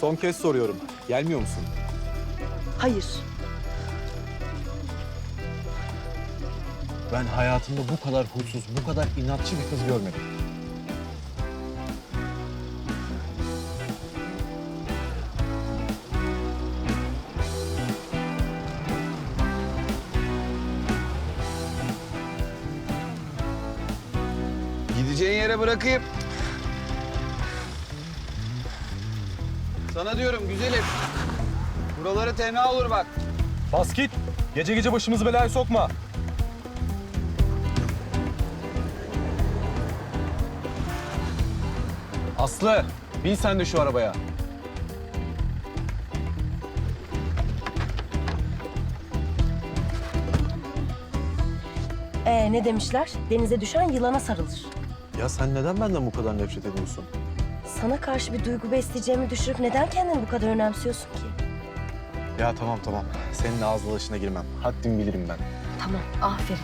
Son kez soruyorum. Gelmiyor musun? Hayır. Ben hayatımda bu kadar huysuz, bu kadar inatçı bir kız görmedim. Gideceğin yere bırakayım. Sana diyorum güzelim. Buraları tenha olur bak. Bas git. Gece gece başımızı belaya sokma. Aslı, bin sen de şu arabaya. Ee ne demişler? Denize düşen yılana sarılır. Ya sen neden benden bu kadar nefret ediyorsun? Sana karşı bir duygu besleyeceğimi düşürüp neden kendini bu kadar önemsiyorsun ki? Ya tamam tamam. Senin ağız dalaşına girmem. Haddim bilirim ben. Tamam, aferin.